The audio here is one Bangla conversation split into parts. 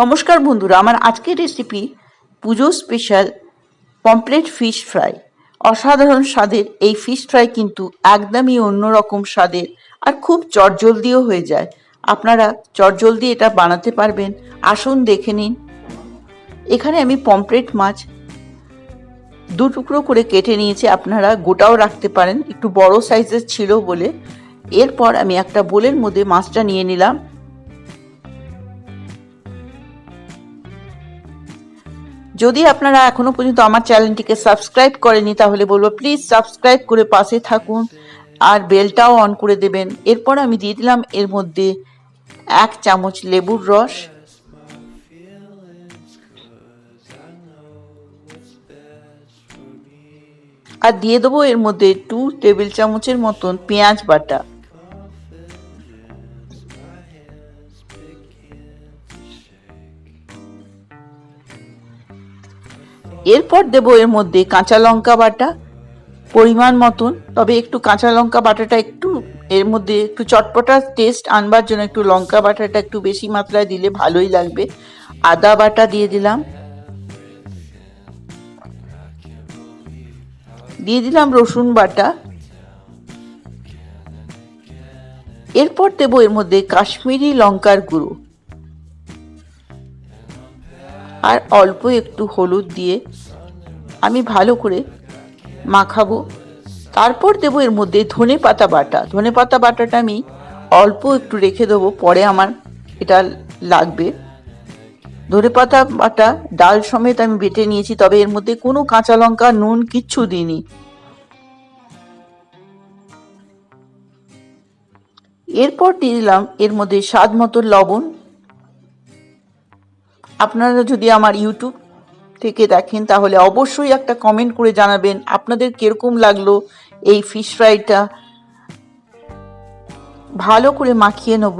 নমস্কার বন্ধুরা, আমার আজকের রেসিপি পুজো স্পেশাল পমপ্লেট ফিশ ফ্রাই অসাধারণ স্বাদের এই ফিশ ফ্রাই কিন্তু একদমই অন্যরকম স্বাদের আর খুব চটজলদিও হয়ে যায়। আপনারা চটজলদি এটা বানাতে পারবেন। আসুন দেখে নিন। এখানে আমি পমপ্লেট মাছ দু টুকরো করে কেটে নিয়েছি, আপনারা গোটাও রাখতে পারেন। একটু বড় সাইজের ছিল বলে। এরপর আমি একটা বোলের মধ্যে মাছটা নিয়ে নিলাম। যদি আপনারা এখনও পর্যন্ত আমার চ্যানেলটিকে সাবস্ক্রাইব করেনি তাহলে বলব প্লিজ সাবস্ক্রাইব করে পাশে থাকুন আর বেলটাও অন করে দেবেন। এরপর আমি দিয়ে দিলাম এর মধ্যে এক চামচ লেবুর রস। আর দিয়ে দেবো এর মধ্যে টু টেবিল চামচের মতন পেঁয়াজ বাটা। এরপর দেবো এর মধ্যে কাঁচা লঙ্কা বাটা। পরিমাণ মতন, তবে একটু কাঁচা লঙ্কা বাটাটা একটু, এর মধ্যে একটু চটপটা টেস্ট আনবার জন্য একটু লঙ্কা বাটাটা একটু বেশি মাত্রায় দিলে ভালোই লাগবে। আদা বাটা দিয়ে দিলাম। দিয়ে দিলাম রসুন বাটা। এরপর দেবো এর মধ্যে কাশ্মীরি লঙ্কার গুঁড়ো। আর অল্প একটু হলুদ দিয়ে আমি ভালো করে মাখাবো। তারপর দেবো এর মধ্যে ধনে পাতা বাটা। ধনে পাতা বাটাটা আমি অল্প একটু রেখে দেবো, পরে আমার এটা লাগবে। ধনে পাতা বাটা, ডাল সমেত আমি বেটে নিয়েছি, তবে এর মধ্যে কোনো কাঁচা লঙ্কা, নুন কিচ্ছু দিইনি। এরপর দিলাম এর মধ্যে স্বাদ মতো লবণ। আপনারা যদি আমার ইউটিউব থেকে দেখেন, তাহলে অবশ্যই একটা কমেন্ট করে জানাবেন আপনাদের কীরকম লাগল এই ফিশ ফ্রাইটা ভালো করে মাখিয়ে নেব।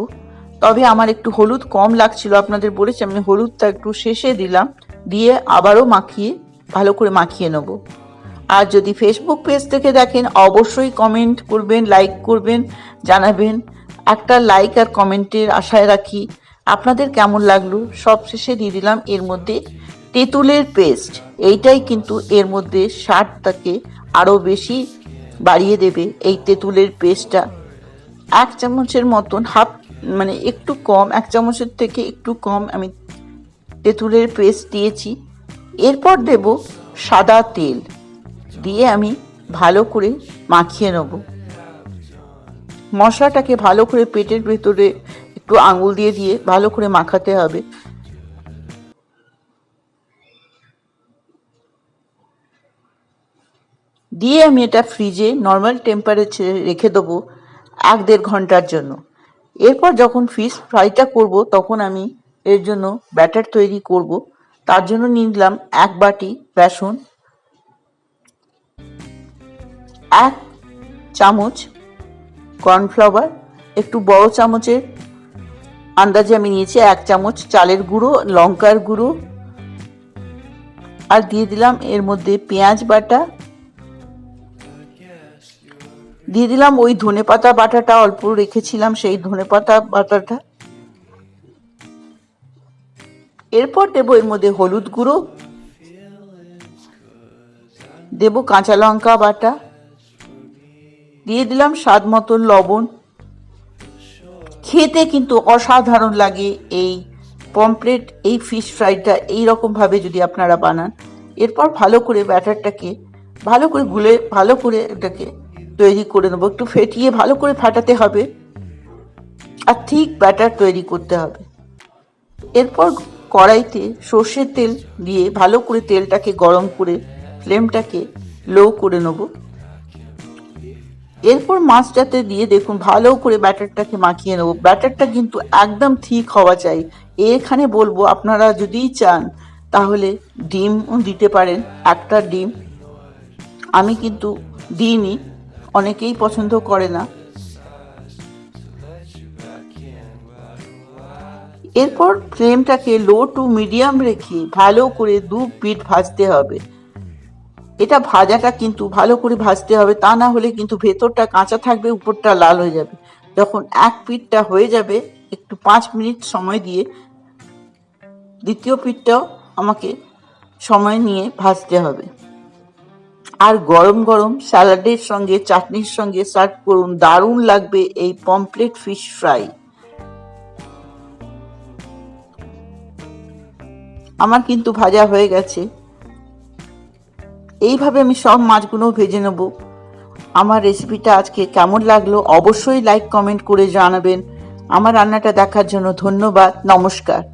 তবে আমার একটু হলুদ কম লাগছিল, আপনাদের বলেছি আমি হলুদটা একটু শেষে দিলাম, দিয়ে আবারও মাখিয়ে, ভালো করে মাখিয়ে নেব। আর যদি ফেসবুক পেজ থেকে দেখেন, অবশ্যই কমেন্ট করবেন লাইক করবেন, জানাবেন। একটা লাইক আর কমেন্টের আশায় রাখি। আপনাদের কেমন লাগল? সব শেষে দিয়ে দিলাম এর মধ্যে তেঁতুলের পেস্ট এইটাই কিন্তু এর মধ্যে স্বাদটাকে আরও বেশি বাড়িয়ে দেবে এই তেঁতুলের পেস্টটা এক চামচের মতন, হাফ মানে একটু কম, এক চামচের থেকে একটু কম আমি তেঁতুলের পেস্ট দিয়েছি। এরপর দেব সাদা তেল। দিয়ে আমি ভালো করে মাখিয়ে নেব। মশলাটাকে ভালো করে পেটের ভেতরে একটু আঙুল দিয়ে দিয়ে ভালো করে মাখাতে হবে। দিয়ে আমি এটা ফ্রিজে নর্মাল টেম্পারেচারে রেখে দেবো এক দেড় ঘণ্টার জন্য। এরপর যখন ফিশ ফ্রাইটা করব, তখন আমি এর জন্য ব্যাটার তৈরি করব। তার জন্য নিয়ে নিলাম এক বাটি বেসন, এক চামচ কর্নফ্লাওয়ার একটু বড় চামচের আন্দাজে আমি নিয়েছি এক চামচ চালের গুঁড়ো, লঙ্কার গুঁড়ো। আর দিয়ে দিলাম এর মধ্যে পেঁয়াজ বাটা। দিয়ে দিলাম ওই ধনে পাতা বাটাটা, অল্প রেখেছিলাম সেই ধনে পাতা বাটাটা। এরপর দেব এর মধ্যে হলুদ গুঁড়ো। দেব কাঁচা লঙ্কা বাটা। দিয়ে দিলাম স্বাদ মতো লবণ। খেতে কিন্তু অসাধারণ লাগে এই পমপ্লেট এই ফিশ ফ্রাইটা এই রকমভাবে যদি আপনারা বানান, এরপর ভালো করে ব্যাটারটাকে ভালো করে গুলে, ভালো করে এটাকে তৈরি করে নেব। একটু ফেটিয়ে ভালো করে ফাটাতে হবে আর ঠিক ব্যাটার তৈরি করতে হবে। এরপর কড়াইতে সর্ষের তেল দিয়ে ভালো করে তেলটাকে গরম করে ফ্লেমটাকে লো করে নেব। এরপর মাছটাতে দিয়ে দেখুন, ভালো করে ব্যাটারটাকে মাখিয়ে নেব। ব্যাটারটা কিন্তু একদম ঠিক হওয়া চাই। এখানে বলব, আপনারা যদি চান, তাহলে ডিমও দিতে পারেন, একটা ডিম। আমি কিন্তু দিইনি অনেকেই পছন্দ করে না। এরপর ফ্লেমটাকে লো টু মিডিয়াম রেখে ভালো করে দু পিঠ ভাজতে হবে। এটা ভাজাটা কিন্তু ভালো করে ভাজতে হবে, তা না হলে কিন্তু ভেতরটা কাঁচা থাকবে, উপরটা লাল হয়ে যাবে। যখন এক পিঠটা হয়ে যাবে, একটু পাঁচ মিনিট সময় দিয়ে দ্বিতীয় পিঠটাও আমাকে সময় নিয়ে ভাজতে হবে। আর গরম গরম স্যালাডের সঙ্গে, চাটনির সঙ্গে সার্ভ করুন, দারুণ লাগবে এই পমপ্লেট ফিশ ফ্রাই। আমার কিন্তু ভাজা হয়ে গেছে। এইভাবে আমি সব মাছগুলো ভেজে নেব। আমার রেসিপিটা আজকে কেমন লাগল অবশ্যই লাইক কমেন্ট করে জানাবেন। আমার রান্নাটা দেখার জন্য ধন্যবাদ, নমস্কার।